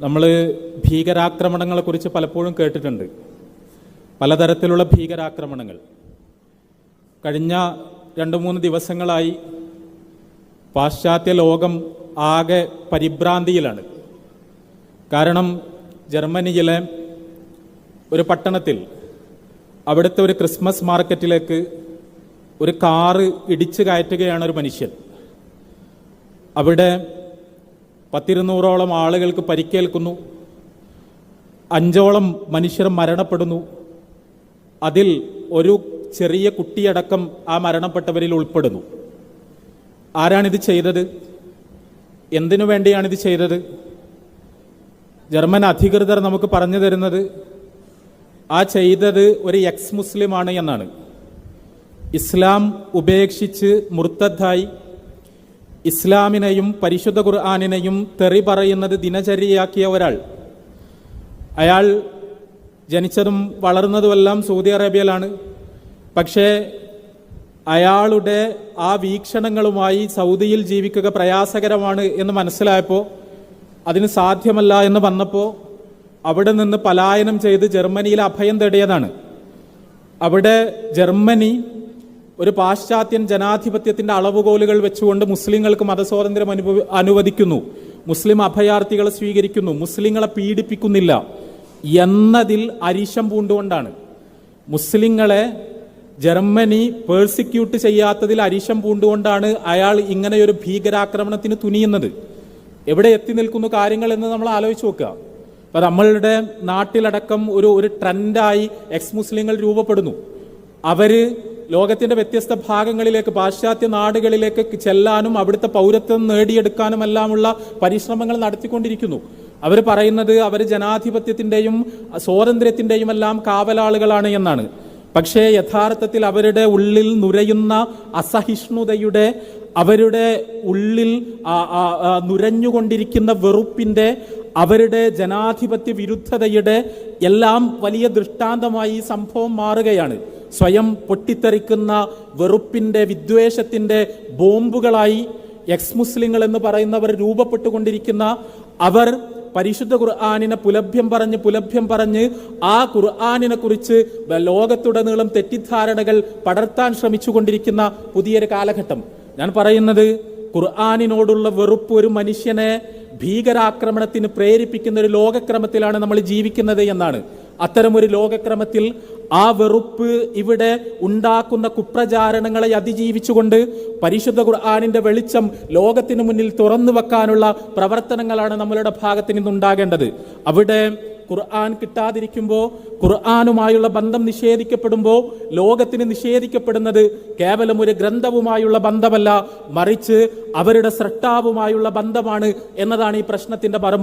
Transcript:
നമ്മൾ ഭീകരാക്രമണങ്ങളെക്കുറിച്ച് പലപ്പോഴും കേട്ടിട്ടുണ്ട്. പലതരത്തിലുള്ള ഭീകരാക്രമണങ്ങൾ. കഴിഞ്ഞ രണ്ട് മൂന്ന് ദിവസങ്ങളായി പാശ്ചാത്യ ലോകം ആകെ പരിഭ്രാന്തിയിലാണ്. കാരണം ജർമ്മനിയിലെ ഒരു പട്ടണത്തിൽ അവിടുത്തെ ഒരു ക്രിസ്മസ് മാർക്കറ്റിലേക്ക് ഒരു കാറ് ഇടിച്ചു കയറ്റുകയാണ് ഒരു മനുഷ്യൻ. അവിടെ പത്തിരുന്നൂറോളം ആളുകൾക്ക് പരിക്കേൽക്കുന്നു. അഞ്ചോളം മനുഷ്യർ മരണപ്പെടുന്നു. അതിൽ ഒരു ചെറിയ കുട്ടിയടക്കം ആ മരണപ്പെട്ടവരിൽ ഉൾപ്പെടുന്നു. ആരാണിത് ചെയ്തത്? എന്തിനു വേണ്ടിയാണിത് ചെയ്തത്? ജർമ്മൻ അധികൃതർ നമുക്ക് പറഞ്ഞു തരുന്നത് ആ ചെയ്തത് ഒരു എക്സ് മുസ്ലിമാണ് എന്നാണ്. ഇസ്ലാം ഉപേക്ഷിച്ച് മുർത്തദ്ദായി ഇസ്ലാമിനെയും പരിശുദ്ധ ഖുർആാനിനെയും തെറി പറയുന്നത് ദിനചര്യയാക്കിയ ഒരാൾ. അയാൾ ജനിച്ചതും വളർന്നതുമെല്ലാം സൗദി അറേബ്യയിലാണ്. പക്ഷേ അയാളുടെ ആ വീക്ഷണങ്ങളുമായി സൗദിയിൽ ജീവിക്കുക പ്രയാസകരമാണ് എന്ന് മനസ്സിലായപ്പോൾ അതിന് സാധ്യമല്ല എന്ന് വന്നപ്പോൾ അവിടെ നിന്ന് പലായനം ചെയ്ത് ജർമ്മനിയിൽ അഭയം തേടിയതാണ്. അവിടെ ജർമ്മനി ഒരു പാശ്ചാത്യൻ ജനാധിപത്യത്തിന്റെ അളവുകോലുകൾ വെച്ചുകൊണ്ട് മുസ്ലിങ്ങൾക്ക് മതസ്വാതന്ത്ര്യം അനുഭവ അനുവദിക്കുന്നു. മുസ്ലിം അഭയാർത്ഥികളെ സ്വീകരിക്കുന്നു. മുസ്ലിങ്ങളെ പീഡിപ്പിക്കുന്നില്ല. എന്നതിൽ അരിശം പൂണ്ടുകൊണ്ടാണ്. മുസ്ലിങ്ങളെ ജർമ്മനി പേഴ്സിക്യൂട്ട് ചെയ്യാത്തതിൽ അരിശം പൂണ്ടുകൊണ്ടാണ് അയാൾ ഇങ്ങനെ ഒരു ഭീകരാക്രമണത്തിന് തുനിയുന്നത്. എവിടെ എത്തി നിൽക്കുന്നു കാര്യങ്ങൾ എന്ന് നമ്മൾ ആലോചിച്ച് നോക്കുക. അപ്പൊ നമ്മളുടെ നാട്ടിലടക്കം ഒരു ഒരു ട്രെൻഡായി എക്സ് മുസ്ലിങ്ങൾ രൂപപ്പെടുന്നു. അവർ ലോകത്തിന്റെ വ്യത്യസ്ത ഭാഗങ്ങളിലേക്ക് പാശ്ചാത്യ നാടുകളിലേക്ക് ചെല്ലാനും അവിടുത്തെ പൗരത്വം നേടിയെടുക്കാനുമെല്ലാമുള്ള പരിശ്രമങ്ങൾ നടത്തിക്കൊണ്ടിരിക്കുന്നു. അവർ പറയുന്നത് അവർ ജനാധിപത്യത്തിന്റെയും സ്വാതന്ത്ര്യത്തിന്റെയും എല്ലാം കാവലാളുകളാണ് എന്നാണ്. പക്ഷേ യഥാർത്ഥത്തിൽ അവരുടെ ഉള്ളിൽ നുരയുന്ന അസഹിഷ്ണുതയുടെ അവരുടെ ഉള്ളിൽ നുരഞ്ഞുകൊണ്ടിരിക്കുന്ന വെറുപ്പിന്റെ അവരുടെ ജനാധിപത്യ വിരുദ്ധതയുടെ എല്ലാം വലിയ ദൃഷ്ടാന്തമായി ഈ സംഭവം മാറുകയാണ്. സ്വയം പൊട്ടിത്തെറിക്കുന്ന വെറുപ്പിന്റെ വിദ്വേഷത്തിന്റെ ബോംബുകളായി എക്സ് മുസ്ലിങ്ങൾ എന്ന് പറയുന്നവർ രൂപപ്പെട്ടുകൊണ്ടിരിക്കുന്ന അവർ പരിശുദ്ധ ഖുർആാനിനെ പുലഭ്യം പറഞ്ഞ് പുലഭ്യം പറഞ്ഞ് ആ ഖുർആാനിനെ കുറിച്ച് ലോകത്തുടനീളം തെറ്റിദ്ധാരണകൾ പടർത്താൻ ശ്രമിച്ചുകൊണ്ടിരിക്കുന്ന പുതിയൊരു കാലഘട്ടം. ഞാൻ പറയുന്നത് ഖുർആാനിനോടുള്ള വെറുപ്പ് ഒരു മനുഷ്യനെ ഭീകരാക്രമണത്തിന് പ്രേരിപ്പിക്കുന്ന ഒരു ലോകക്രമത്തിലാണ് നമ്മൾ ജീവിക്കുന്നത് എന്നാണ്. അത്തരമൊരു ലോകക്രമത്തിൽ ആ വെറുപ്പ് ഇവിടെ ഉണ്ടാക്കുന്ന കുപ്രചാരണങ്ങളെ അതിജീവിച്ചുകൊണ്ട് പരിശുദ്ധ ഖുർആാനിന്റെ വെളിച്ചം ലോകത്തിന് മുന്നിൽ തുറന്നു വെക്കാനുള്ള പ്രവർത്തനങ്ങളാണ് നമ്മളുടെ ഭാഗത്ത് നിന്നുണ്ടാകേണ്ടത്. അവിടെ ഖുർആൻ കിട്ടാതിരിക്കുമ്പോൾ ഖുർആാനുമായുള്ള ബന്ധം നിഷേധിക്കപ്പെടുമ്പോൾ ലോകത്തിന് നിഷേധിക്കപ്പെടുന്നത് കേവലം ഒരു ഗ്രന്ഥവുമായുള്ള ബന്ധമല്ല മറിച്ച് അവരുടെ സ്രഷ്ടാവുമായുള്ള ബന്ധമാണ് എന്നതാണ് ഈ പ്രശ്നത്തിന്റെ മർമ്മം.